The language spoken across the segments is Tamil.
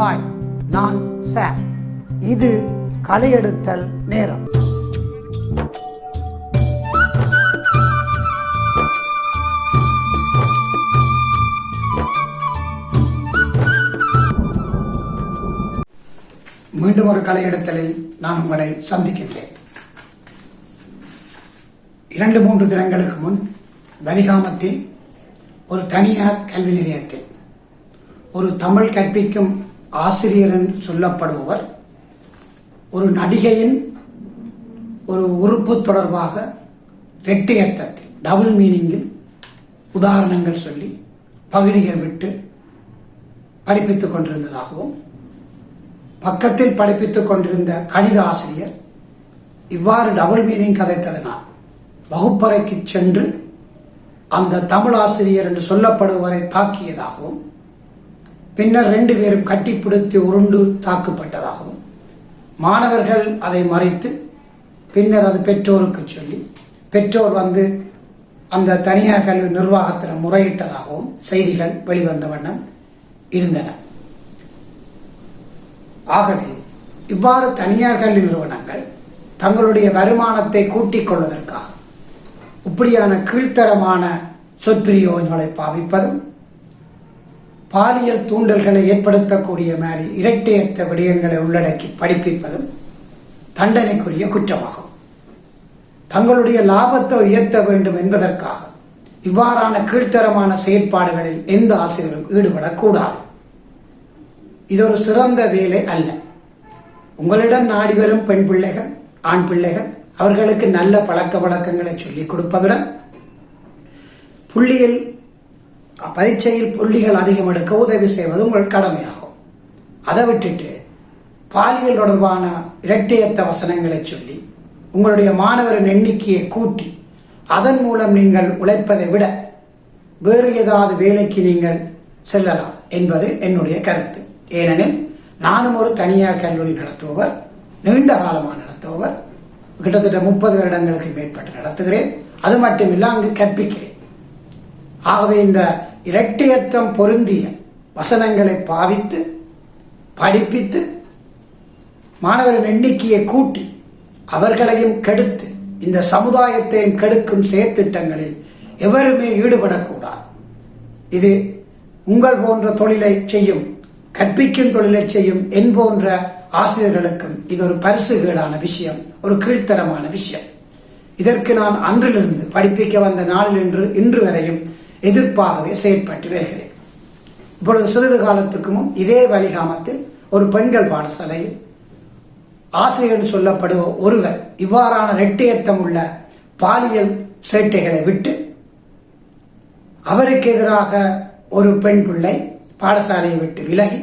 ஹாய் நான் சார். இது கலையெடுத்தல் நேரம். மீண்டும் ஒரு கலையெடுத்தலில் நான் உங்களை சந்திக்கின்றேன். இரண்டு மூன்று தினங்களுக்கு முன் வலிகாமத்தில் ஒரு தனியார் கல்வி நிலையத்தில் ஒரு தமிழ் கற்பிக்கும் ஆசிரியர் என்று சொல்லப்படுபவர் ஒரு நடிகையின் ஒரு உறுப்பு தொடர்பாக ரெட்டையத்தத்தில் டபுள் மீனிங்கில் உதாரணங்கள் சொல்லி பகுதிகள் விட்டு படிப்பித்துக் கொண்டிருந்ததாகவும் பக்கத்தில் படிப்பித்துக் கொண்டிருந்த கணித ஆசிரியர் இவ்வாறு டபுள் மீனிங் கதைத்ததனால் வகுப்பறைக்கு சென்று அந்த தமிழ் ஆசிரியர் என்று சொல்லப்படுவரை தாக்கியதாகவும் பின்னர் ரெண்டு பேரும் கட்டிப்பிடித்து உருண்டு தாக்கப்பட்டதாகவும் மாணவர்கள் அதை மறைத்து பின்னர் அது பெற்றோருக்கு சொல்லி பெற்றோர் வந்து அந்த தனியார் கல்வி நிர்வாகத்தில் முறையிட்டதாகவும் செய்திகள் வெளிவந்த வண்ணம் இருந்தன. ஆகவே இவ்வாறு தனியார் கல்வி நிறுவனங்கள் தங்களுடைய வருமானத்தை கூட்டிக் கொள்வதற்காக இப்படியான கீழ்த்தரமான சொற்பிரியோகங்களை பாவிப்பதும் பாலியல் தூண்டல்களை ஏற்படுத்தக்கூடிய மாதிரி இரட்டையற்ற விடயங்களை உள்ளடக்கி படிப்பிப்பதும் தண்டனைக்குரிய குற்றமாகும். தங்களுடைய லாபத்தை உயர்த்த வேண்டும் என்பதற்காக இவ்வாறான கீழ்த்தரமான செயற்பாடுகளில் எந்த ஆசிரியரும் ஈடுபடக்கூடாது. இது ஒரு சிறந்த வேலை அல்ல. உங்களிடம் நாடி வரும் பெண் பிள்ளைகள் ஆண் பிள்ளைகள் அவர்களுக்கு நல்ல பழக்க வழக்கங்களை சொல்லிக் கொடுப்பதுடன் புள்ளியில் பரீட்சையில் புள்ளிகள் அதிகம் எடுக்க உதவி செய்வது உங்கள் கடமையாகும். அதை விட்டுட்டு பாலியல் தொடர்பான இரட்டையத்த வசனங்களை சொல்லி உங்களுடைய மாணவரின் எண்ணிக்கையை கூட்டி அதன் மூலம் நீங்கள் உழைப்பதை விட வேறு ஏதாவது வேலைக்கு நீங்கள் செல்லலாம் என்பது என்னுடைய கருத்து. ஏனெனில் நானும் ஒரு தனியார் கல்லூரி நடத்துபவர் நீண்ட காலமாக நடத்துபவர் கிட்டத்தட்ட முப்பது வருடங்களுக்கு மேற்பட்டு நடத்துகிறேன். அது மட்டுமில்லை அங்கு கற்பிக்கிறேன். ஆகவே இந்த இரட்டையற்றம் பொருந்திய வசனங்களை பாவித்து படிப்பித்து மாணவரின் எண்ணிக்கையை கூட்டி அவர்களையும் கெடுத்து இந்த சமுதாயத்தையும் கெடுக்கும் செயற்திட்டங்களில் எவருமே ஈடுபடக்கூடாது. இது உங்கள் போன்ற தொழிலை செய்யும் கற்பிக்கும் தொழிலை செய்யும் என் போன்ற ஆசிரியர்களுக்கும் இது ஒரு பரிசுகேடான விஷயம் ஒரு கீழ்த்தரமான விஷயம். இதற்கு நான் அன்றிலிருந்து படிப்பிக்க வந்த நாளில் இன்று இன்று வரையும் எதிர்ப்பாகவே செயற்பட்டு வருகிறேன். இப்பொழுது சிறிது காலத்துக்கு முன் இதே வழிகாமத்தில் ஒரு பெண்கள் பாடசாலையில் ஆசிரியர் சொல்லப்படுவ ஒருவர் இவ்வாறான ரெட்டியர்த்தம் உள்ள பாலியல் சேட்டைகளை விட்டு அவருக்கு எதிராக ஒரு பெண் பிள்ளை பாடசாலையை விட்டு விலகி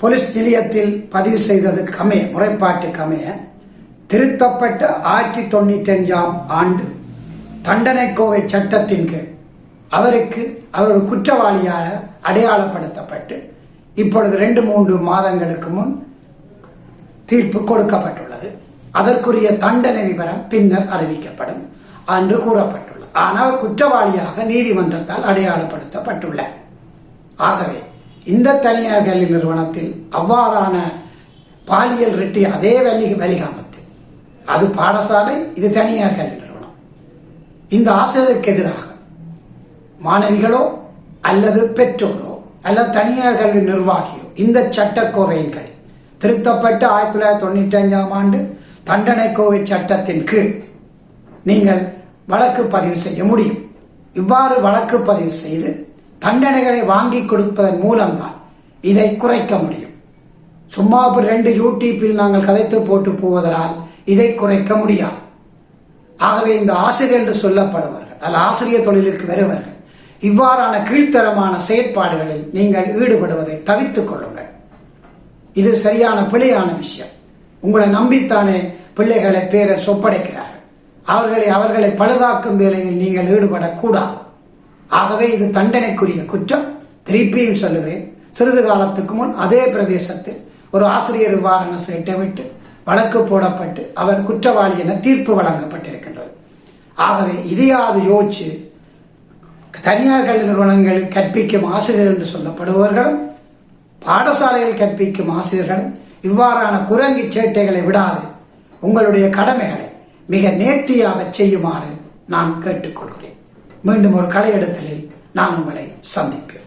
போலீஸ் நிலையத்தில் பதிவு செய்தது கமைய முறைப்பாட்டு கமைய திருத்தப்பட்ட ஆயிரத்தி தொண்ணூற்றி அஞ்சாம் ஆண்டு தண்டனை கோவை சட்டத்தின் கீழ் அவருக்கு அவர் ஒரு குற்றவாளியாக அடையாளப்படுத்தப்பட்டு இப்பொழுது ரெண்டு மூன்று மாதங்களுக்கு முன் தீர்ப்பு கொடுக்கப்பட்டுள்ளது. அதற்குரிய தண்டனை விவரம் பின்னர் அறிவிக்கப்படும் என்று கூறப்பட்டுள்ளது. ஆனால் குற்றவாளியாக நீதிமன்றத்தால் அடையாளப்படுத்தப்பட்டுள்ள. ஆகவே இந்த தனியார் கல்வி நிறுவனத்தில் அவ்வாறான பாலியல் ரெட்டி அதே வலி வலிகாமத்தில். அது பாடசாலை இது தனியார் கல்வி இந்த ஆசிரியருக்கு எதிராக மாணவிகளோ அல்லது பெற்றோரோ அல்லது தனியார் கல்வி நிர்வாகியோ இந்த சட்டக்கோவையின் கீழ் திருத்தப்பட்ட ஆயிரத்தி தொள்ளாயிரத்தி தொண்ணூற்றி அஞ்சாம் ஆண்டு தண்டனை கோவை சட்டத்தின் கீழ் நீங்கள் வழக்கு பதிவு செய்ய முடியும். இவ்வாறு வழக்கு பதிவு செய்து தண்டனைகளை வாங்கி கொடுப்பதன் மூலம்தான் இதை குறைக்க முடியும். சும்மா ஒரு ரெண்டு யூடியூப்பில் நாங்கள் கதைத்து போட்டு போவதனால் இதை குறைக்க முடியாது. ஆகவே இந்த ஆசிரியர் என்று சொல்லப்படுவார்கள். அல்ல ஆசிரியர் தொழிலுக்கு வருவார்கள் இவ்வாறான கீழ்த்தரமான செயற்பாடுகளில் நீங்கள் ஈடுபடுவதை தவித்துக் கொள்ளுங்கள். இது சரியான பிழையான விஷயம். உங்களை நம்பித்தானே பிள்ளைகளை பேரர் சொப்படைக்கிறார்கள் அவர்களை அவர்களை பழுதாக்கும் வேலையில் நீங்கள் ஈடுபடக்கூடாது. ஆகவே இது தண்டனைக்குரிய குற்றம். திருப்பியும் சொல்லுவேன் சிறிது காலத்துக்கு முன் அதே பிரதேசத்தில் ஒரு ஆசிரியர் இவ்வாறான சேட்டை விட்டு வழக்கு போடப்பட்டு அவர் குற்றவாளி என தீர்ப்பு வழங்கப்பட்டிருக்கின்றது. ஆகவே இதையாவது யோசிச்சு தனியார் கல்வி நிறுவனங்களில் கற்பிக்கும் ஆசிரியர் என்று சொல்லப்படுபவர்களும் பாடசாலையில் கற்பிக்கும் ஆசிரியர்களும் இவ்வாறான குரங்கி சேட்டைகளை விடாது உங்களுடைய கடமைகளை மிக நேர்த்தியாக செய்யுமாறு நான் கேட்டுக்கொள்கிறேன். மீண்டும் ஒரு கலையிடத்தில் நான் உங்களை சந்திப்பேன்.